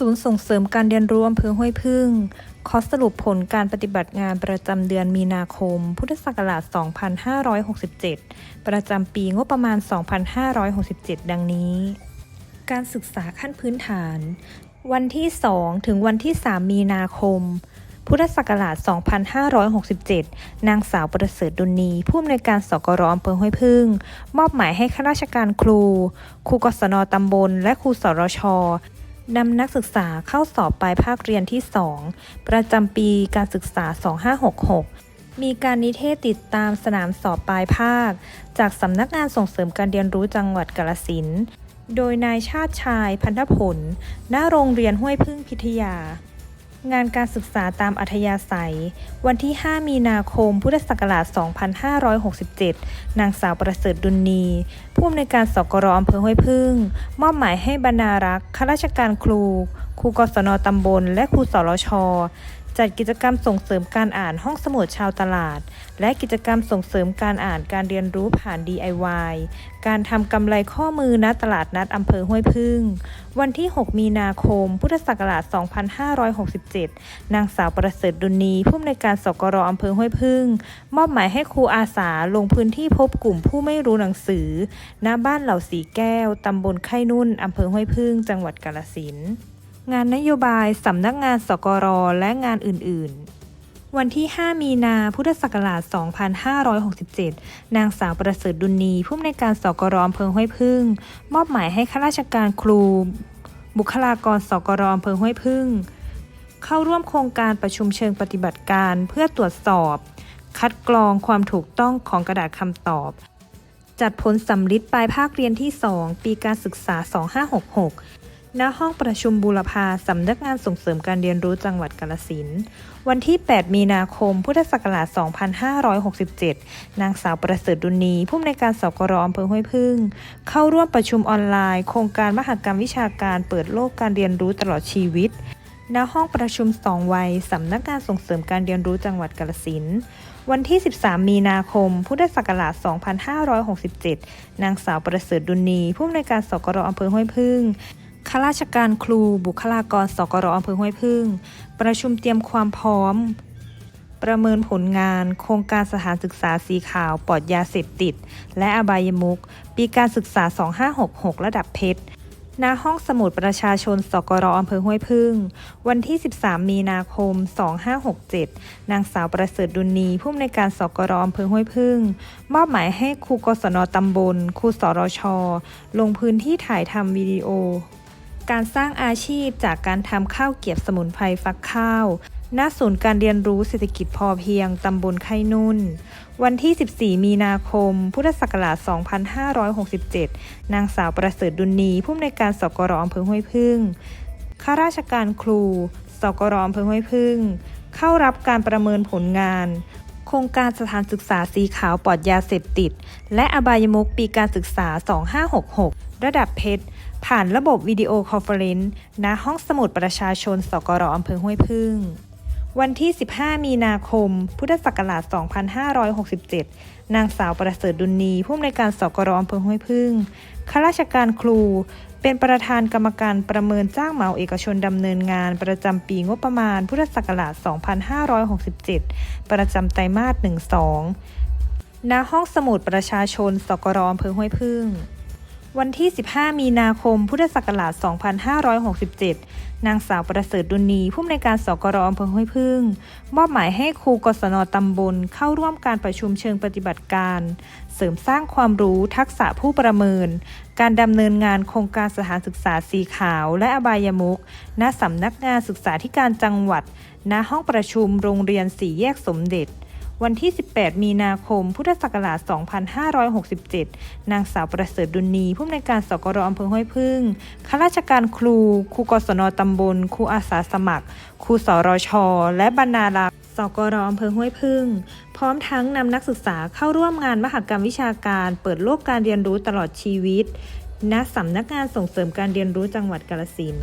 ศูนย์ส่งเสริมการเรียนรู้อำเภอห้วยพึ่งขอสรุปผลการปฏิบัติงานประจำเดือนมีนาคม พุทธศักราช 2567 ประจำปีงบประมาณ 2567 ดังนี้ การศึกษาขั้นพื้นฐาน วันที่ 2 ถึงวันที่ 3 มีนาคม พุทธศักราช 2567 นางสาวประเสริฐดุลนีผู้อำนวยการสกรอำเภอห้วยพึ่ง มอบหมายให้ข้าราชการครู ครูกศนตำบล และครูสรช นำนักศึกษาเข้าสอบปลายภาคเรียนที่ 2 ประจำปีการศึกษา 2566 มีการนิเทศติดตามสนามสอบปลายภาค จากสำนักงานส่งเสริมการเรียนรู้จังหวัดกาฬสินธุ์โดยนายชาติชายพันธผล ณ โรงเรียนห้วยพึ่งพิทยา งานการศึกษาตามอัธยาศัย วันที่ 5 มีนาคม พุทธศักราช 2567 นางสาวประเสริฐดุลนีผู้อำนวยการสกรอำเภอห้วยพึ่ง มอบหมายให้บรรณารักษ์ข้าราชการครู ครูกศนตำบล และครูสรชจัดกิจกรรมส่งเสริมการอ่านห้องสมุดชาวตลาด และกิจกรรมส่งเสริมการอ่านการเรียนรู้ผ่าน DIY การทำกำไรข้อมือณตลาดนัดอำเภอห้วยพึ่ง วันที่ 6 มีนาคม พุทธศักราช 2567 นางสาวประเสริฐดุลนีผู้อำนวยการสกรอำเภอห้วยพึ่ง มอบหมายให้ครูอาสาลงพื้นที่พบกลุ่มผู้ไม่รู้หนังสือ ณบ้านเหล่าสีแก้วตำบลไข่นุ่นอำเภอห้วยพึ่ง จังหวัดกาฬสินธุ์ งานนโยบายสำนักงานสกรและงานอื่น ๆ วันที่ 5 มีนาพุทธศักราช 2567 นางสาวประเสริฐดุลนีผู้อำนวยการสกรอำเภอห้วยพึ่ง มอบหมายให้ข้าราชการครู บุคลากรสกรอำเภอห้วยพึ่ง เข้าร่วมโครงการประชุมเชิงปฏิบัติการเพื่อตรวจสอบ คัดกรองความถูกต้องของกระดาษคำตอบจัดผลสำลิดปลายภาคเรียนที่ 2 ปีการศึกษา 2566 ณห้องประชุมบูรพาสำนักงานส่งเสริมการเรียนรู้จังหวัดกาฬสินวันที่ 8 มีนาคม พุทธศักราช 2567 นางสาวประเสริฐดุลนีผู้อำนวยการสกรอำเภอห้วยพึ่ง เข้าร่วมประชุมออนไลน์ โครงการมหกรรมวิชาการเปิดโลกการเรียนรู้ตลอดชีวิต ณ ห้องประชุมสองวัยสำนักงานส่งเสริมการเรียนรู้จังหวัดกาฬสินวันที่ 13 มีนาคม พุทธศักราช 2567 นางสาวประเสริฐดุลนีผู้อำนวยการสกรอำเภอห้วยพึ่ง ข้าราชการครู บุคลากรสกรอำเภอห้วยพึ่ง ประชุมเตรียมความพร้อม ประเมินผลงาน โครงการสถานศึกษาสีขาวปลอดยาเสพติด และอบายมุขปีการศึกษา 2566 ระดับเพชรณห้องสมุดประชาชน สกรอำเภอห้วยพึ่ง วันที่ 13 มีนาคม 2567 นางสาวประเสริฐดุลนีผู้อำนวยการสกรอำเภอห้วยพึ่ง มอบหมายให้ครูกศนตำบล ครูสรช ลงพื้นที่ถ่ายทำวิดีโอ การสร้างอาชีพจากการทำข้าวเกียบสมุนไพรฟักข้าว ณ ศูนย์การเรียนรู้เศรษฐกิจพอเพียง ตำบลไข่นุ่น วันที่ 14 มีนาคม พุทธศักราช 2567 นางสาวประเสริฐดุลนีผู้อำนวยการสกรอำเภอห้วยพึ่ง ข้าราชการครู สกรอำเภอห้วยพึ่ง เข้ารับการประเมินผลงาน ครงการสถานศึกษาสีขาวปลอดยาเสพติด และอบายมุกปีการศึกษา 2566 ระดับเพชร ผ่านระบบวิดีโอคอนเฟอเรนซ์ณห้องสมุดประชาชน สกรอำเภอห้วยพึ่ง วันที่ 15 มีนาคม พุทธศักราช 2567 นางสาวประเสริฐดุลนีผู้อำนวยการสกรอำเภอห้วยพึ่งข้าราชการครู เป็นประธานกรรมการประเมินจ้างเหมาเอกชนดำเนินงานประจำปีงบประมาณ พุทธศักราช 2567 ประจำไตรมาส 12ณห้องสมุดประชาชน สกรอำเภอห้วยพึ่ง วันที่ 15 มีนาคม พุทธศักราช 2567 นางสาวประเสริฐดุลนีผู้อำนวยการสกรอำเภอห้วยพึ่ง มอบหมายให้ครูกศนตำบลเข้าร่วมการประชุมเชิงปฏิบัติการ เสริมสร้างความรู้ทักษะผู้ประเมิน การดำเนินงานโครงการสถานศึกษาสีขาวและอบายมุขณสำนักงานศึกษาธิการจังหวัด ณห้องประชุมโรงเรียนสีแยกสมเด็จ วันที่ 18 มีนาคม พุทธศักราช 2567 นางสาวประเสริฐดุลนีผู้อำนวยการสกรอำเภอห้วยพึ่งข้าราชการครู ครูกศนตำบล ครูอาสาสมัคร ครูสรช และบรรณารักษ์สกรอำเภอห้วยพึ่ง พร้อมทั้งนำนักศึกษาเข้าร่วมงานมหกรรมวิชาการ เปิดโลกการเรียนรู้ตลอดชีวิต ณสำนักงานส่งเสริมการเรียนรู้จังหวัดกาลสิน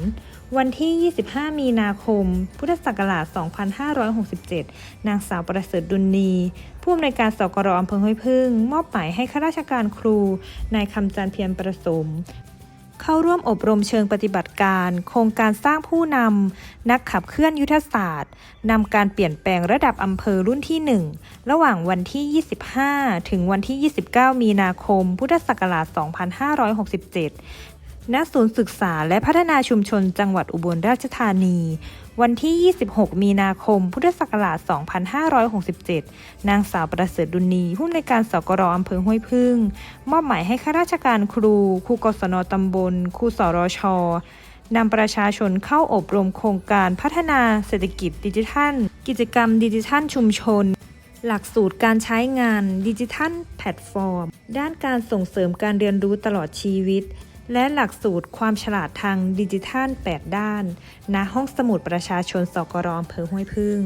วันที่ 25 มีนาคม พุทธศักราช 2567 นางสาวประเสริฐดุลนี ผู้อำนวยการสกรอำเภอห้วยพึ่ง มอบหมายให้ข้าราชการครู นายคำจันเพียรประสม เข้าร่วมอบรมเชิงปฏิบัติการ โครงการสร้างผู้นำ นักขับเคลื่อนยุทธศาสตร์นำการเปลี่ยนแปลงระดับอำเภอรุ่นที่ 1 ระหว่างวันที่ 25 ถึงวันที่ 29 มีนาคม พุทธศักราช 2567 ณศูนย์ศึกษาและพัฒนาชุมชนจังหวัดอุบลราชธานี วันที่ 26 มีนาคม พุทธศักราช 2567 นางสาวประเสริฐดุนีผู้อำนวยการสกรอำเภอห้วยพึ่ง มอบหมายให้ข้าราชการครู ครูกศนตำบล ครูสรชนำประชาชนเข้าอบรมโครงการพัฒนาเศรษฐกิจดิจิทัล กิจกรรมดิจิทัลชุมชน หลักสูตรการใช้งานดิจิทัลแพลตฟอร์ม ด้านการส่งเสริมการเรียนรู้ตลอดชีวิต และหลักสูตรความฉลาดทางดิจิทัล 8 ด้าน ณ ห้องสมุดประชาชนสกรอำเภอห้วยพึ่ง